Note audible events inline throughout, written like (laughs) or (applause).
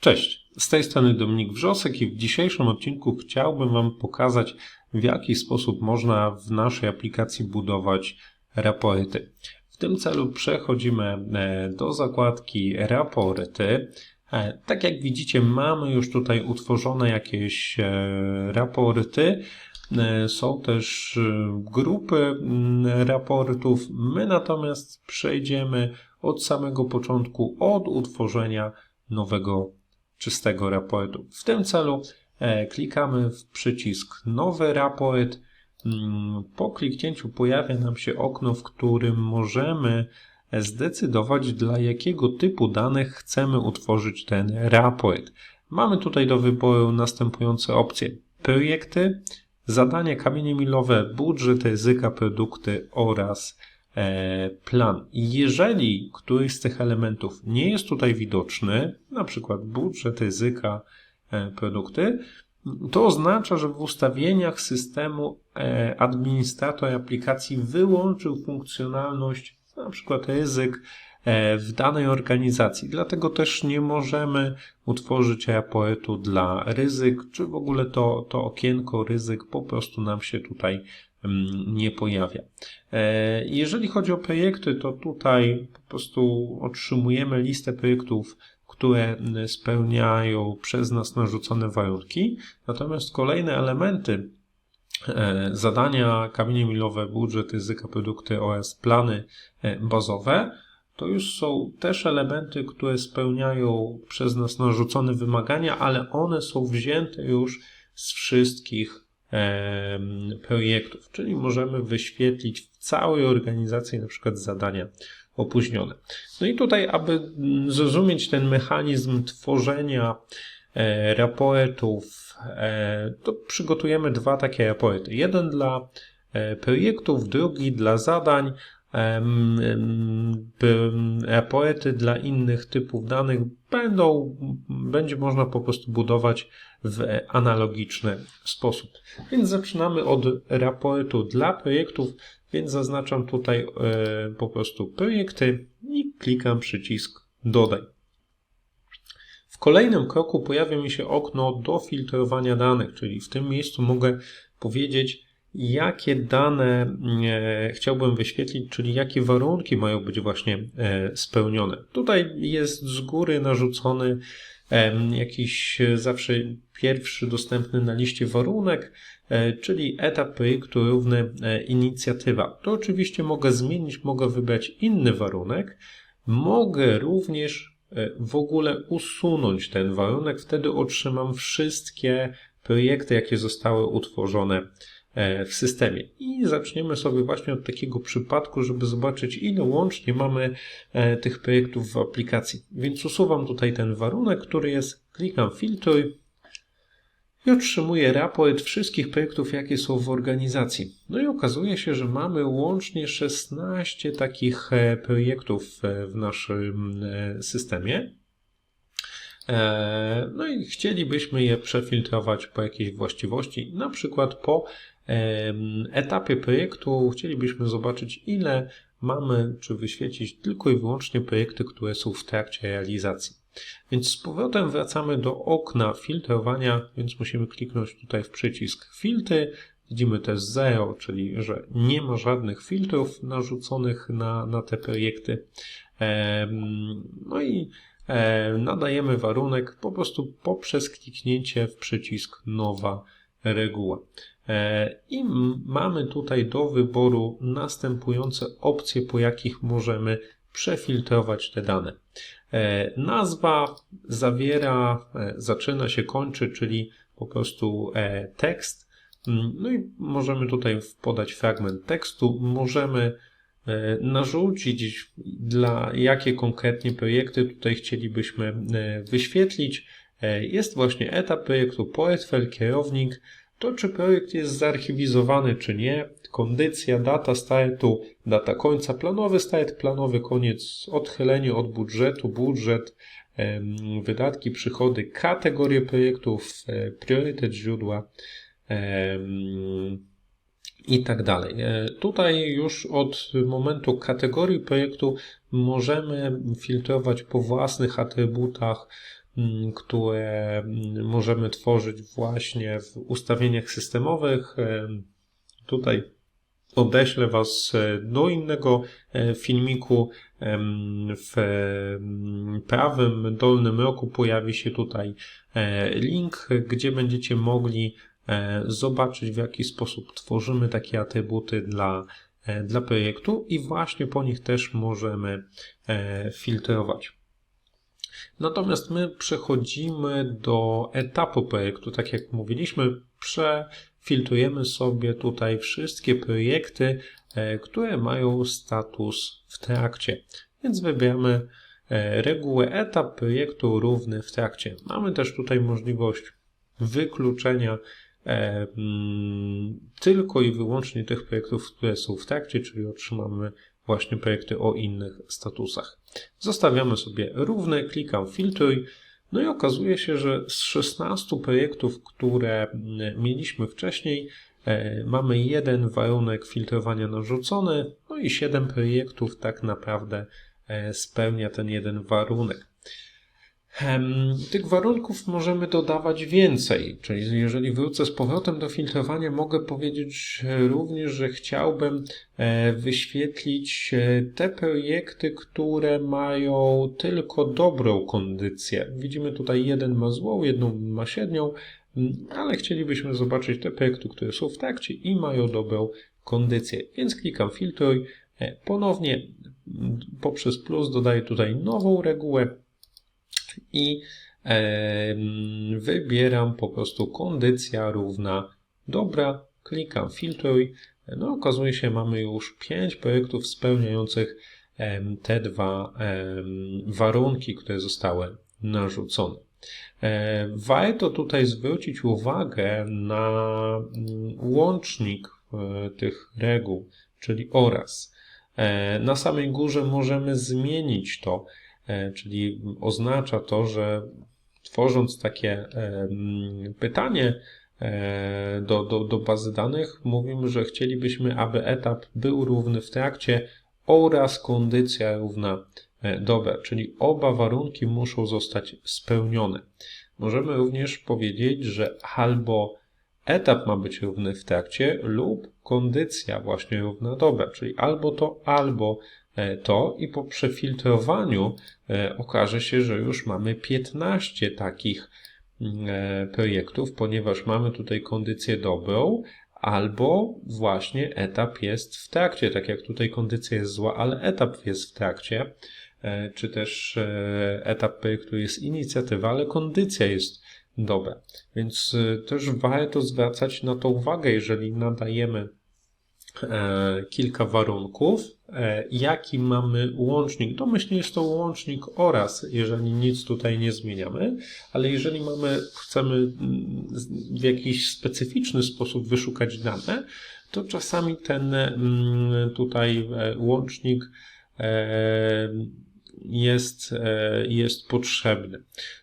Cześć, z tej strony Dominik Wrzosek i w dzisiejszym odcinku chciałbym Wam pokazać, w jaki sposób można w naszej aplikacji budować raporty. W tym celu przechodzimy e, do zakładki raporty. E, tak jak widzicie, mamy już tutaj utworzone jakieś e, raporty. Są też grupy raportów. My natomiast przejdziemy od samego początku, od utworzenia nowego czystego raportu. W tym celu e, klikamy w przycisk Nowy raport. Mm, po kliknięciu pojawia nam się okno, w którym możemy zdecydować, dla jakiego typu danych chcemy utworzyć ten raport. Mamy tutaj do wyboru następujące opcje: projekty, zadania kamienie milowe, budżet, ryzyka, produkty oraz plan. Jeżeli któryś z tych elementów nie jest tutaj widoczny, na przykład budżet, ryzyka, e, produkty, to oznacza, że w ustawieniach systemu e, administrator aplikacji wyłączył funkcjonalność na przykład ryzyk w danej organizacji. Dlatego też nie możemy utworzyć raportu dla ryzyk, czy w ogóle to, to okienko ryzyk po prostu nam się tutaj nie pojawia. E, jeżeli chodzi o projekty, to tutaj po prostu otrzymujemy listę projektów, które spełniają przez nas narzucone warunki, natomiast kolejne elementy e, zadania, kamienie milowe, budżet, ryzyka, produkty oraz plany e, bazowe to już są też elementy, które spełniają przez nas narzucone wymagania, ale one są wzięte już z wszystkich projektów, czyli możemy wyświetlić w całej organizacji na przykład zadania opóźnione. No i tutaj, aby zrozumieć ten mechanizm tworzenia e, raportów, e, to przygotujemy dwa takie raporty. Jeden dla e, projektów, drugi dla zadań, raporty dla innych typów danych będą, będzie można po prostu budować w analogiczny sposób. Więc zaczynamy od raportu dla projektów, więc zaznaczam tutaj e, po prostu projekty i klikam przycisk dodaj. W kolejnym kroku pojawia mi się okno do filtrowania danych, czyli w tym miejscu mogę powiedzieć, jakie dane e, chciałbym wyświetlić, czyli jakie warunki mają być właśnie e, spełnione. Tutaj jest z góry narzucony jakiś zawsze pierwszy dostępny na liście warunek, e, czyli etap projektu równy inicjatywa. To oczywiście mogę zmienić, mogę wybrać inny warunek. Mogę również w ogóle usunąć ten warunek, wtedy otrzymam wszystkie projekty, jakie zostały utworzone E, w systemie. I zaczniemy sobie właśnie od takiego przypadku, żeby zobaczyć, ile łącznie mamy e, tych projektów w aplikacji. Więc usuwam tutaj ten warunek, który jest, klikam filtruj i otrzymuję raport wszystkich projektów, jakie są w organizacji. No i okazuje się, że mamy łącznie 16 takich e, projektów w naszym systemie. No i chcielibyśmy je przefiltrować po jakiejś właściwości, na przykład po etapie projektu chcielibyśmy zobaczyć, ile mamy, czy wyświecić tylko i wyłącznie projekty, które są w trakcie realizacji. Więc z powrotem wracamy do okna filtrowania, więc musimy kliknąć tutaj w przycisk filtry. Widzimy też 0, czyli że nie ma żadnych filtrów narzuconych na, na te projekty. No i nadajemy warunek po prostu poprzez kliknięcie w przycisk nowa reguła. E, I mamy tutaj do wyboru następujące opcje, po jakich możemy przefiltrować te dane. E, nazwa zawiera, e, zaczyna się, kończy, czyli po prostu tekst. No i możemy tutaj podać fragment tekstu. Możemy narzucić, dla jakie konkretnie projekty tutaj chcielibyśmy wyświetlić. Jest właśnie etap projektu, portfel, kierownik, to, czy projekt jest zarchiwizowany, czy nie, kondycja, data startu, data końca, planowy start, planowy koniec, odchylenie od budżetu, budżet, wydatki, przychody, kategorie projektów, e, priorytet źródła i tak dalej. E, tutaj już od momentu kategorii projektu możemy filtrować po własnych atrybutach, które mm, możemy tworzyć właśnie w ustawieniach systemowych. Em, Tutaj odeślę Was e, do innego e, filmiku. W em, prawym dolnym rogu pojawi się tutaj e, link, gdzie będziecie mogli e, zobaczyć, w jaki sposób tworzymy takie atrybuty dla, e, dla projektu i właśnie po nich też możemy e, filtrować. Natomiast my przechodzimy do etapu projektu. Tak jak mówiliśmy, przefiltrujemy sobie tutaj wszystkie projekty, e, które mają status w trakcie. Więc wybieramy e, regułę etap projektu równy w trakcie. Mamy też tutaj możliwość wykluczenia e, mm, tylko i wyłącznie tych projektów, które są w trakcie, czyli otrzymamy właśnie projekty o innych statusach. Zostawiamy sobie równe, klikam filtruj, no i okazuje się, że z 16 projektów, które mm, mieliśmy wcześniej, e, mamy jeden warunek filtrowania narzucony, no i 7 projektów tak naprawdę e, spełnia ten jeden warunek. Tych warunków możemy dodawać więcej, czyli jeżeli wrócę z powrotem do filtrowania, mogę powiedzieć również, że chciałbym e, wyświetlić e, te projekty, które mają tylko dobrą kondycję. Widzimy tutaj jeden ma złą, jedną ma średnią, ale chcielibyśmy zobaczyć te projekty, które są w trakcie i mają dobrą kondycję. Więc klikam filtruj, e, ponownie poprzez plus dodaję tutaj nową regułę, i wybieram po prostu kondycja równa dobra, klikam filtruj. No okazuje się, mamy już 5 projektów spełniających te dwa warunki, które zostały narzucone. E, Warto tutaj zwrócić uwagę na mm, łącznik e, tych reguł, czyli oraz. E, Na samej górze możemy zmienić to, czyli oznacza to, że tworząc takie e, pytanie e, do, do, do bazy danych, mówimy, że chcielibyśmy, aby etap był równy w trakcie oraz kondycja równa dobra, czyli oba warunki muszą zostać spełnione. Możemy również powiedzieć, że albo etap ma być równy w trakcie lub kondycja właśnie równa dobra, czyli albo to, albo E, to i po przefiltrowaniu e, okaże się, że już mamy 15 takich mm, e, projektów, ponieważ mamy tutaj kondycję dobrą, albo właśnie etap jest w trakcie, tak jak tutaj kondycja jest zła, ale etap jest w trakcie, czy też etap projektu jest inicjatywa, ale kondycja jest dobra. Więc też warto zwracać na to uwagę, jeżeli nadajemy kilka warunków, E, jaki mamy łącznik. Domyślnie jest to łącznik oraz, jeżeli nic tutaj nie zmieniamy, ale jeżeli mamy, chcemy mm, w jakiś specyficzny sposób wyszukać dane, to czasami ten mm, tutaj e, łącznik e, jest, jest potrzebny.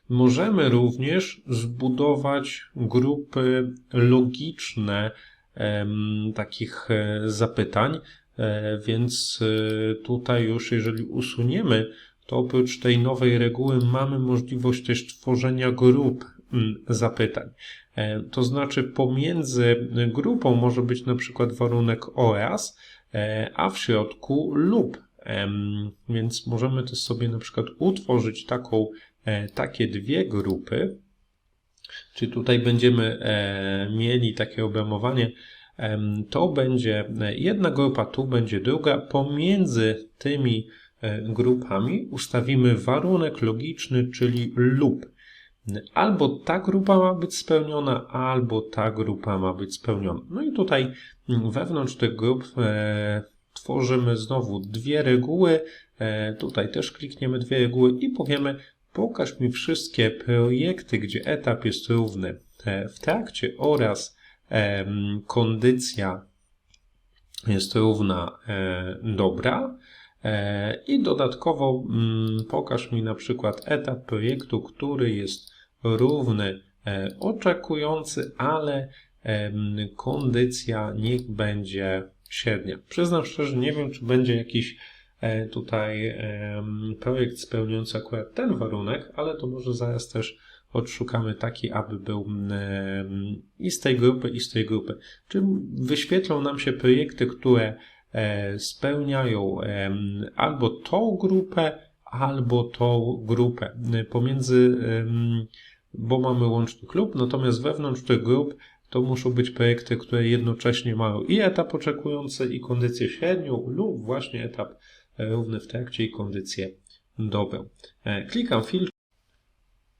Możemy również zbudować grupy logiczne takich zapytań, E, więc e, tutaj już, jeżeli usuniemy, to oprócz tej nowej reguły mamy możliwość też tworzenia grup mm, zapytań. E, to znaczy pomiędzy grupą może być na przykład warunek oraz, a w środku lub. Więc możemy też sobie na przykład utworzyć taką, takie dwie grupy, czy tutaj będziemy mieli takie obramowanie to będzie jedna grupa, tu będzie druga. Pomiędzy tymi e, grupami ustawimy warunek logiczny, czyli lub. Albo ta grupa ma być spełniona, albo ta grupa ma być spełniona. No i tutaj wewnątrz tych grup e, tworzymy znowu dwie reguły. E, tutaj też klikniemy dwie reguły i powiemy pokaż mi wszystkie projekty, gdzie etap jest równy w trakcie oraz kondycja jest równa e, dobra. E, I dodatkowo mm, pokaż mi na przykład etap projektu, który jest równy e, oczekujący, ale kondycja niech będzie średnia. Przyznam szczerze, nie wiem, czy będzie jakiś e, tutaj em, projekt spełniający akurat ten warunek, ale to może zaraz też odszukamy taki, aby był i z tej grupy, i z tej grupy. Czyli wyświetlą nam się projekty, które e, spełniają albo tą grupę, albo tą grupę. Pomiędzy, em, bo mamy łączny klub, natomiast wewnątrz tych grup to muszą być projekty, które jednocześnie mają i etap oczekujący, i kondycję średnią, lub właśnie etap e, równy w trakcie i kondycję dobrą. E, Klikam filtr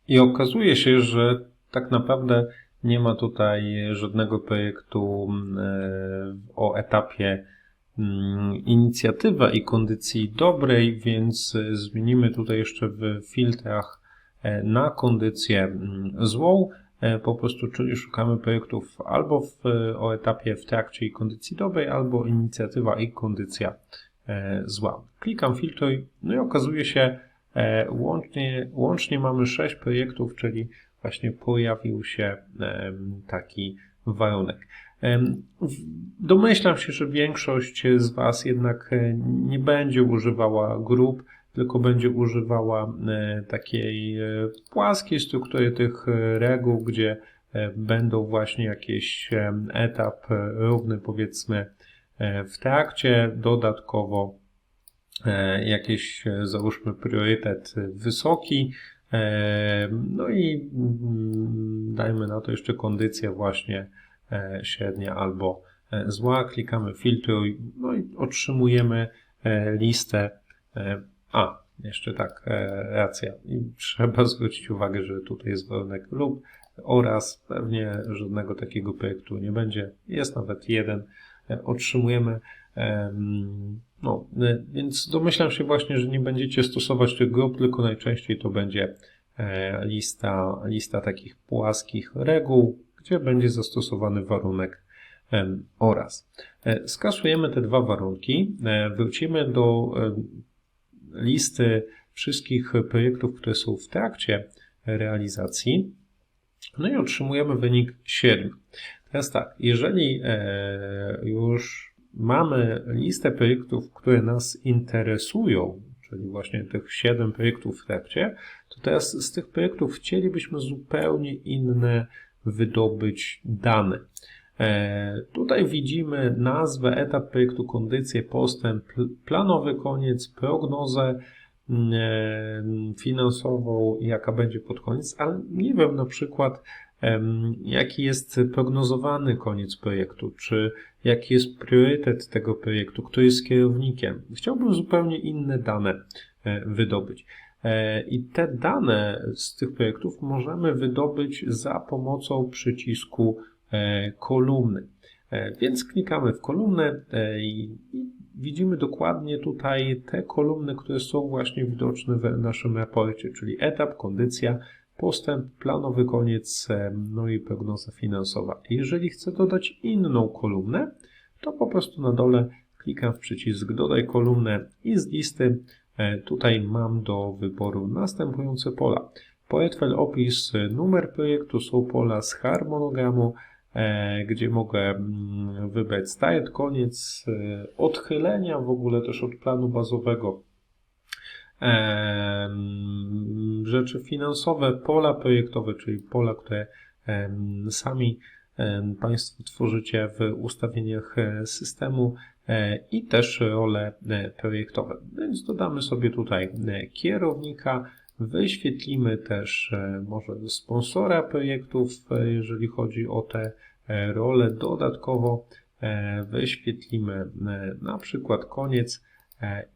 i okazuje się, że tak naprawdę nie ma tutaj żadnego projektu mm, e, o etapie mm, inicjatywa i kondycji dobrej, więc e, zmienimy tutaj jeszcze w filtrach na kondycję mm, złą. Po prostu, czyli szukamy projektów albo w, o etapie w trakcie i kondycji dobrej, albo inicjatywa i kondycja zła. Klikam filtruj, no i okazuje się, e, łącznie, łącznie mamy 6 projektów, czyli właśnie pojawił się em, taki warunek. Domyślam się, że większość z Was jednak e, nie będzie używała grup, tylko będzie używała e, takiej e, płaskiej struktury tych e, reguł, gdzie e, będą właśnie jakiś etap e, równy powiedzmy e, w trakcie, dodatkowo e, jakiś e, załóżmy priorytet e, wysoki, e, no i mm, dajmy na to jeszcze kondycja właśnie e, średnia albo e, zła, klikamy filtruj, no i otrzymujemy e, listę. e, A, jeszcze tak, e, racja. I trzeba (laughs) zwrócić uwagę, że tutaj jest warunek lub oraz pewnie żadnego takiego projektu nie będzie. Jest nawet jeden. E, Otrzymujemy Em, No, y, więc domyślam się właśnie, że nie będziecie stosować tych grup, tylko najczęściej to będzie e, lista, lista takich płaskich reguł, gdzie będzie zastosowany warunek oraz. E, Skasujemy te dwa warunki, e, wrócimy do listy wszystkich projektów, które są w trakcie realizacji, no i otrzymujemy wynik 7. Teraz tak, jeżeli e, już mamy listę projektów, które nas interesują, czyli właśnie tych 7 projektów w trakcie, to teraz z tych projektów chcielibyśmy zupełnie inne wydobyć dane. E, Tutaj widzimy nazwę, etap projektu, kondycję, postęp, pl- planowy koniec, prognozę mm, e, finansową, jaka będzie pod koniec, ale nie wiem na przykład, jaki jest prognozowany koniec projektu, czy jaki jest priorytet tego projektu, kto jest kierownikiem. Chciałbym zupełnie inne dane e, wydobyć. E, I te dane z tych projektów możemy wydobyć za pomocą przycisku e, kolumny. Więc klikamy w kolumnę i widzimy dokładnie tutaj te kolumny, które są właśnie widoczne w naszym raporcie, czyli etap, kondycja, postęp, planowy koniec, no i prognoza finansowa. Jeżeli chcę dodać inną kolumnę, to po prostu na dole klikam w przycisk dodaj kolumnę i z listy e, tutaj mam do wyboru następujące pola. Portfel, opis, e, numer projektu, są pola z harmonogramu, e, gdzie mogę mm, wybrać start, koniec, odchylenia w ogóle też od planu bazowego, rzeczy finansowe, pola projektowe, czyli pola, które sami Państwo tworzycie w ustawieniach e, systemu e, i też role e, projektowe. Więc dodamy sobie tutaj kierownika, wyświetlimy też może sponsora projektów, jeżeli chodzi o te role. Dodatkowo wyświetlimy na przykład koniec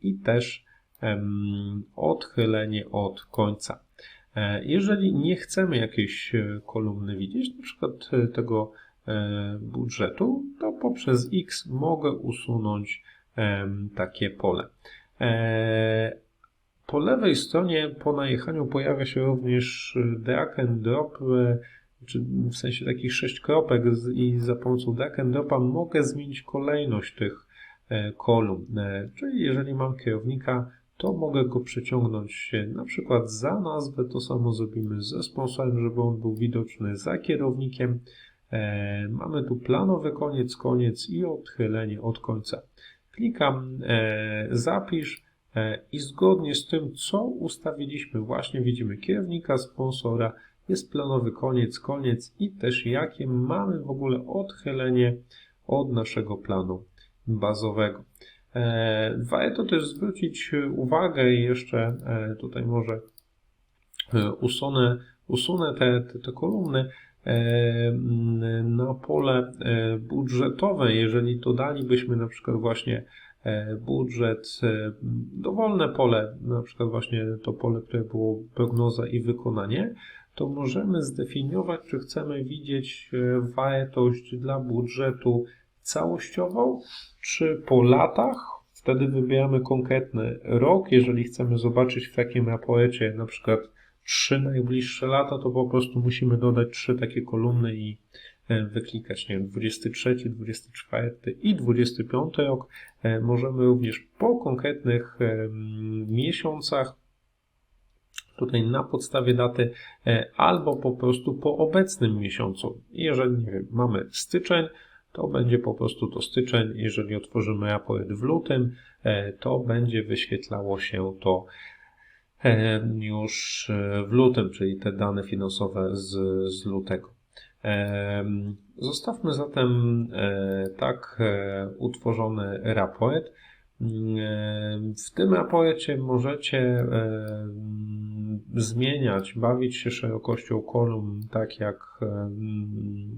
i też odchylenie od końca. E, Jeżeli nie chcemy jakiejś e, kolumny widzieć, na przykład e, tego budżetu, to poprzez X mogę usunąć takie pole. Po lewej stronie po najechaniu pojawia się również drag and drop, czy w sensie takich sześć kropek i za pomocą drag and dropa mogę zmienić kolejność tych kolumn. Czyli jeżeli mam kierownika, to mogę go przeciągnąć na przykład za nazwę, to samo zrobimy ze sponsorem, żeby on był widoczny za kierownikiem. E, Mamy tu planowy koniec, koniec i odchylenie od końca. Klikam e, zapisz, e, i zgodnie z tym, co ustawiliśmy, właśnie widzimy kierownika, sponsora, jest planowy koniec, koniec i też jakie mamy w ogóle odchylenie od naszego planu bazowego. E, warto też zwrócić uwagę i jeszcze e, tutaj może usunę, usunę te, te, te kolumny, na pole budżetowe, jeżeli dodalibyśmy na przykład właśnie E, budżet, e, dowolne pole, na przykład właśnie to pole, które było prognoza i wykonanie, to możemy zdefiniować, czy chcemy widzieć e, wartość dla budżetu całościową, czy po latach. Wtedy wybieramy konkretny rok. Jeżeli chcemy zobaczyć w takim raporcie na przykład trzy najbliższe lata, to po prostu musimy dodać trzy takie kolumny i E, wyklikać, nie wiem, 23, 24 i 25 rok. E, możemy również po konkretnych e, miesiącach tutaj na podstawie daty albo po prostu po obecnym miesiącu. Jeżeli nie wiem, mamy styczeń, to będzie po prostu to styczeń. Jeżeli otworzymy raport w lutym, to będzie wyświetlało się to już w lutym, czyli te dane finansowe z, z lutego. Zostawmy zatem e, tak e, utworzony raport. W tym raporcie możecie zmieniać, bawić się szerokością kolumn, tak jak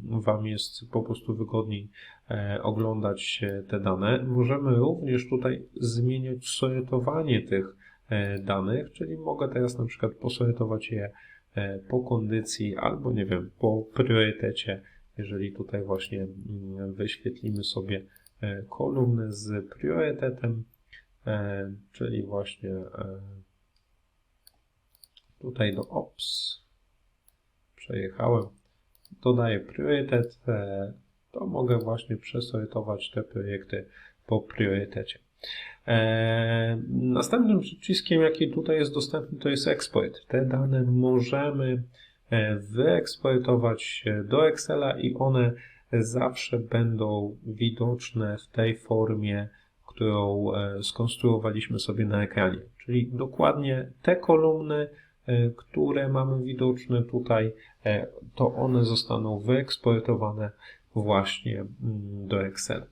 Wam jest po prostu wygodniej e, oglądać te dane. Możemy również tutaj zmieniać sortowanie tych danych, czyli mogę teraz na przykład posortować je E, po kondycji albo nie wiem, po priorytecie, jeżeli tutaj właśnie mm, wyświetlimy sobie e, kolumnę z priorytetem, e, czyli właśnie tutaj do OPS przejechałem, dodaję priorytet, to mogę właśnie przesortować te projekty po priorytecie. E, następnym przyciskiem, jaki tutaj jest dostępny, to jest export. Te dane możemy e, wyeksportować do Excela i one zawsze będą widoczne w tej formie, którą e, skonstruowaliśmy sobie na ekranie. Czyli dokładnie te kolumny, które mamy widoczne tutaj, to one zostaną wyeksportowane właśnie mm, do Excela.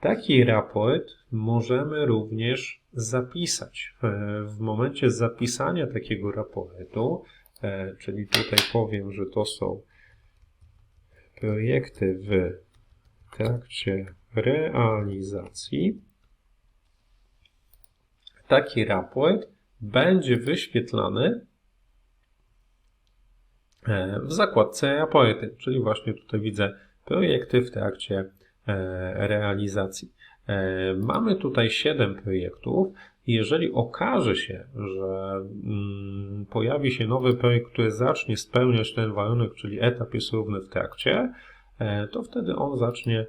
Taki raport możemy również zapisać. W momencie zapisania takiego raportu, e, czyli tutaj powiem, że to są projekty w trakcie realizacji, taki raport będzie wyświetlany e, w zakładce raporty, czyli właśnie tutaj widzę projekty w trakcie E, realizacji. E, mamy tutaj 7 projektów. Jeżeli okaże się, że mm, pojawi się nowy projekt, który zacznie spełniać ten warunek, czyli etap jest równy w trakcie, e, to wtedy on zacznie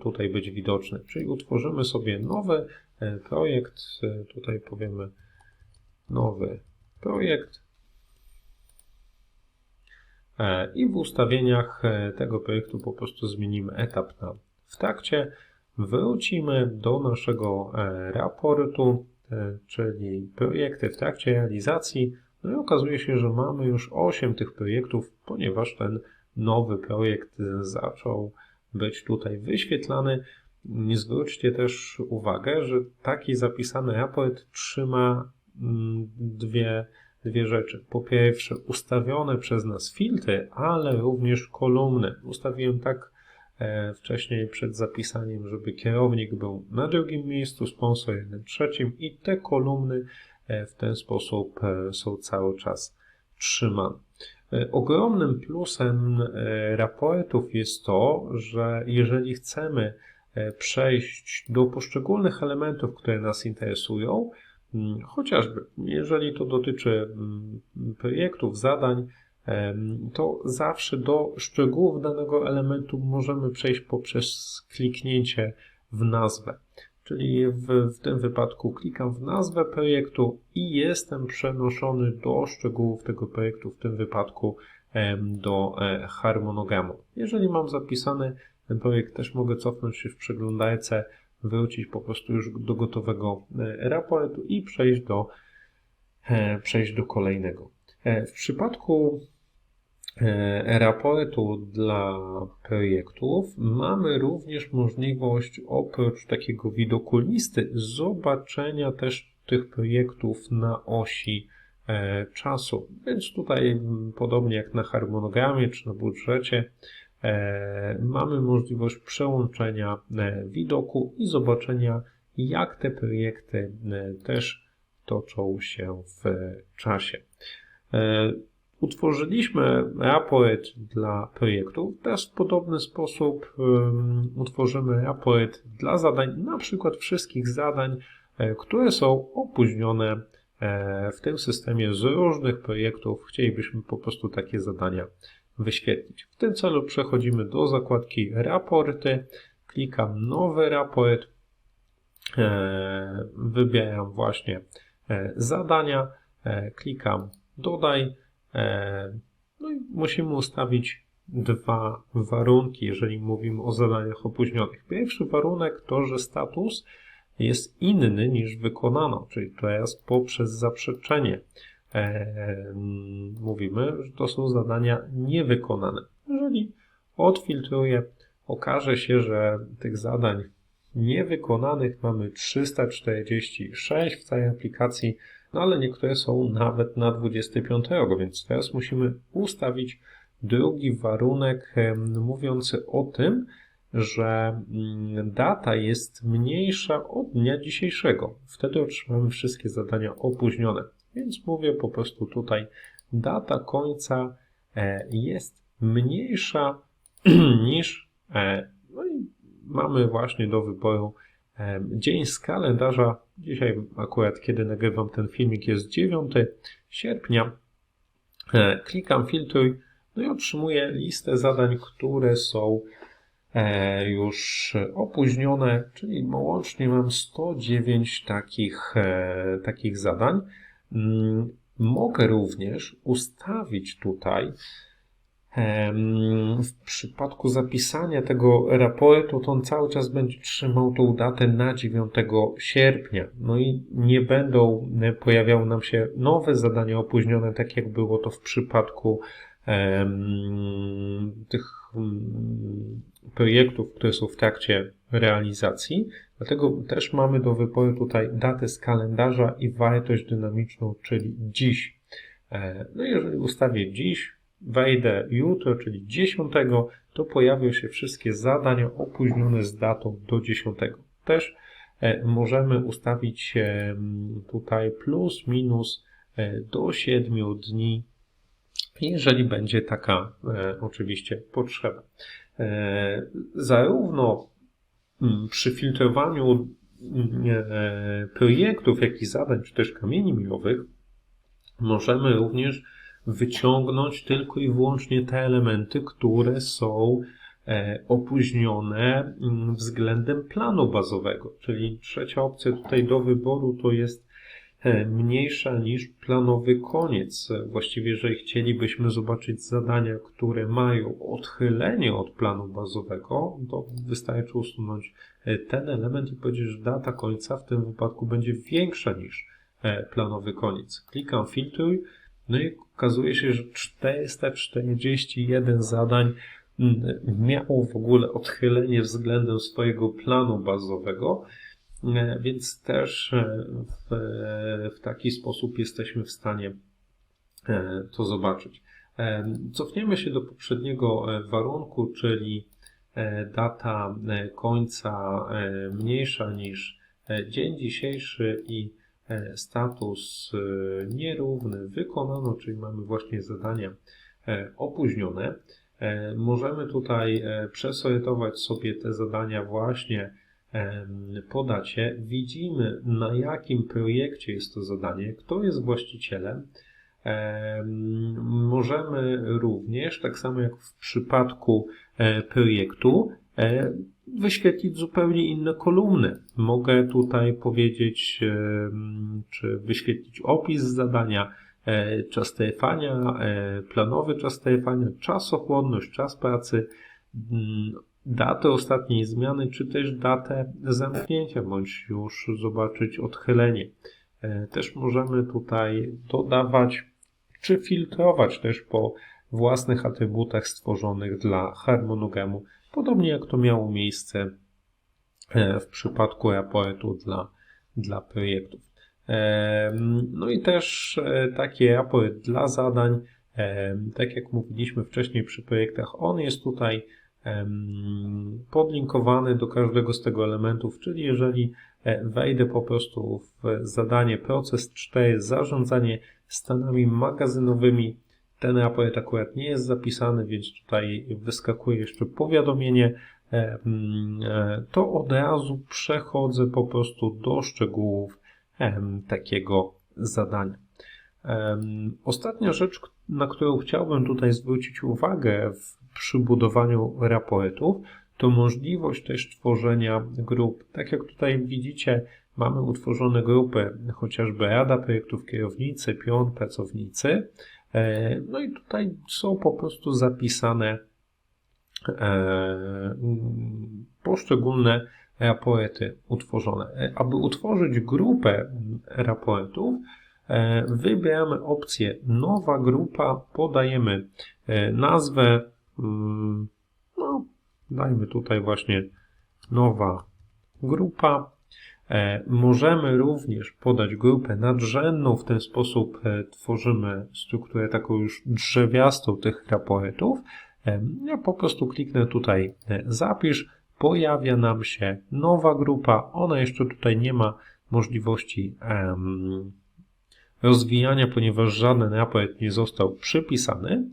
tutaj być widoczny. Czyli utworzymy sobie nowy projekt, tutaj powiemy nowy projekt. I w ustawieniach tego projektu po prostu zmienimy etap na w trakcie. Wrócimy do naszego e, raportu, e, czyli projekty w trakcie realizacji. No i okazuje się, że mamy już 8 tych projektów, ponieważ ten nowy projekt zaczął być tutaj wyświetlany. Zwróćcie też uwagę, że taki zapisany raport trzyma mm, dwie, dwie rzeczy. Po pierwsze, ustawione przez nas filtry, ale również kolumny. Ustawiłem tak E, wcześniej przed zapisaniem, żeby kierownik był na drugim miejscu, sponsor na trzecim i te kolumny e, w ten sposób e, są cały czas trzymane. Ogromnym plusem raportów jest to, że jeżeli chcemy przejść do poszczególnych elementów, które nas interesują, chociażby jeżeli to dotyczy projektów, zadań, to zawsze do szczegółów danego elementu możemy przejść poprzez kliknięcie w nazwę. Czyli w, w tym wypadku klikam w nazwę projektu i jestem przenoszony do szczegółów tego projektu, w tym wypadku do e, harmonogramu. Jeżeli mam zapisany ten projekt, też mogę cofnąć się w przeglądarce wrócić po prostu już do gotowego raportu i przejść do, przejść do kolejnego. W przypadku raportu dla projektów mamy również możliwość oprócz takiego widoku listy zobaczenia też tych projektów na osi E, czasu. Więc tutaj, podobnie jak na harmonogramie czy na budżecie, e, mamy możliwość przełączenia e, widoku i zobaczenia, jak te projekty też toczą się w czasie. Utworzyliśmy raport dla projektów. Teraz w podobny sposób utworzymy raport dla zadań, na przykład wszystkich zadań, które są opóźnione E, w tym systemie z różnych projektów. Chcielibyśmy po prostu takie zadania wyświetlić. W tym celu przechodzimy do zakładki raporty, klikam nowy raport, e, wybieram właśnie e, zadania, klikam dodaj, no i musimy ustawić dwa warunki, jeżeli mówimy o zadaniach opóźnionych. Pierwszy warunek to, że status jest inny niż wykonano, czyli to jest poprzez zaprzeczenie. E, mówimy, że to są zadania niewykonane. Jeżeli odfiltruję, okaże się, że tych zadań niewykonanych mamy 346 w całej aplikacji, no ale niektóre są nawet na 25, więc teraz musimy ustawić drugi warunek mówiący o tym, że mm, data jest mniejsza od dnia dzisiejszego. Wtedy otrzymamy wszystkie zadania opóźnione. Więc mówię po prostu tutaj, data końca e, jest mniejsza (clears throat) niż, e, no i mamy właśnie do wyboru dzień z kalendarza. Dzisiaj akurat, kiedy nagrywam ten filmik, jest 9 sierpnia. Klikam filtruj, no i otrzymuję listę zadań, które są E, już opóźnione, czyli łącznie mam 109 takich, e, takich zadań. Mm, mogę również ustawić tutaj w przypadku zapisania tego raportu, to on cały czas będzie trzymał tą datę na 9 sierpnia. No i nie będą pojawiały nam się nowe zadania opóźnione, tak jak było to w przypadku tych mm, projektów, które są w trakcie realizacji. Dlatego też mamy do wyboru tutaj datę z kalendarza i wartość dynamiczną, czyli dziś. E, no i jeżeli ustawię dziś, wejdę jutro, czyli 10, to pojawią się wszystkie zadania opóźnione z datą do 10. Też e, możemy ustawić tutaj plus, minus e, do 7 dni, jeżeli będzie taka oczywiście potrzeba. E, zarówno mm, przy filtrowaniu mm, e, projektów, jak i zadań, czy też kamieni milowych, możemy również wyciągnąć tylko i wyłącznie te elementy, które są e, opóźnione mm, względem planu bazowego. Czyli trzecia opcja tutaj do wyboru to jest E, mniejsza niż planowy koniec. Właściwie, jeżeli chcielibyśmy zobaczyć zadania, które mają odchylenie od planu bazowego, to wystarczy usunąć e, ten element i powiedzieć, że data końca w tym wypadku będzie większa niż planowy koniec. Klikam filtruj, no i okazuje się, że 441 zadań miało w ogóle odchylenie względem swojego planu bazowego. E, więc też e, w, w taki sposób jesteśmy w stanie e, to zobaczyć. Cofniemy się do poprzedniego warunku, czyli data końca mniejsza niż dzień dzisiejszy i status nierówny wykonano, czyli mamy właśnie zadania opóźnione. Możemy tutaj przesortować sobie te zadania właśnie podacie, widzimy na jakim projekcie jest to zadanie, kto jest właścicielem. Możemy również, tak samo jak w przypadku e, projektu, e, wyświetlić zupełnie inne kolumny. Mogę tutaj powiedzieć, czy wyświetlić opis zadania, e, czas trwania, planowy czas trwania, czasochłonność, czas pracy, datę ostatniej zmiany, czy też datę zamknięcia, bądź już zobaczyć odchylenie. E, Też możemy tutaj dodawać, czy filtrować też po własnych atrybutach stworzonych dla harmonogramu, podobnie jak to miało miejsce e, w przypadku raportu dla, dla projektów. E, No i też e, taki raport dla zadań, tak jak mówiliśmy wcześniej przy projektach, on jest tutaj podlinkowany do każdego z tego elementów, czyli jeżeli wejdę po prostu w zadanie proces 4 zarządzanie stanami magazynowymi, ten raport akurat nie jest zapisany, więc tutaj wyskakuje jeszcze powiadomienie, e, mm, e, to od razu przechodzę po prostu do szczegółów takiego zadania. Ostatnia rzecz, na którą chciałbym tutaj zwrócić uwagę przy budowaniu raportów, to możliwość też tworzenia grup. Tak jak tutaj widzicie, mamy utworzone grupy, chociażby Rada Projektów Kierownicy, Pion, Pracownicy. E, No i tutaj są po prostu zapisane e, poszczególne raporty utworzone. E, Aby utworzyć grupę raportów, e, wybieramy opcję nowa grupa, podajemy nazwę, mm, no, dajmy tutaj właśnie nowa grupa. E, Możemy również podać grupę nadrzędną, w ten sposób e, tworzymy strukturę taką już drzewiastą tych raportów. E, Ja po prostu kliknę tutaj zapisz, pojawia nam się nowa grupa. Ona jeszcze tutaj nie ma możliwości rozwijania, ponieważ żaden raport nie został przypisany.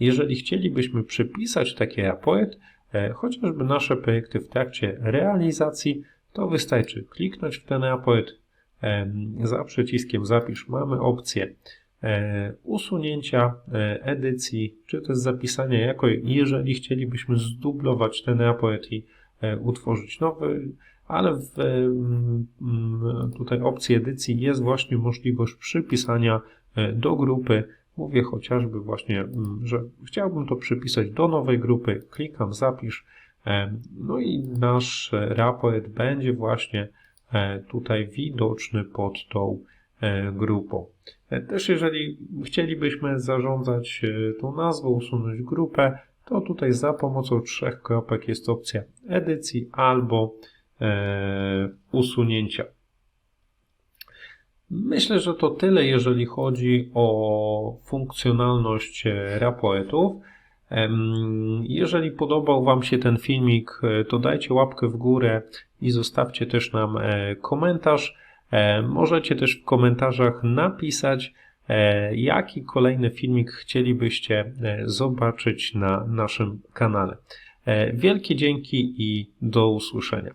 Jeżeli chcielibyśmy przypisać taki raport, chociażby nasze projekty w trakcie realizacji, to wystarczy kliknąć w ten raport. Za przyciskiem zapisz mamy opcję e, usunięcia e, edycji, czy też zapisania jako, jeżeli chcielibyśmy zdublować ten raport i e, utworzyć nowy, ale w tutaj opcji edycji jest właśnie możliwość przypisania do grupy. Mówię chociażby właśnie, że chciałbym to przypisać do nowej grupy, klikam zapisz, no i nasz e, raport będzie właśnie e, tutaj widoczny pod tą e, grupą. E, Też jeżeli chcielibyśmy zarządzać e, tą nazwą, usunąć grupę, to tutaj za pomocą trzech kropek jest opcja edycji albo e, usunięcia. Myślę, że to tyle, jeżeli chodzi o funkcjonalność e, raportów. Jeżeli podobał Wam się ten filmik, e, to dajcie łapkę w górę i zostawcie też nam e, komentarz. E, Możecie też w komentarzach napisać, jaki kolejny filmik chcielibyście zobaczyć na naszym kanale. Wielkie dzięki i do usłyszenia.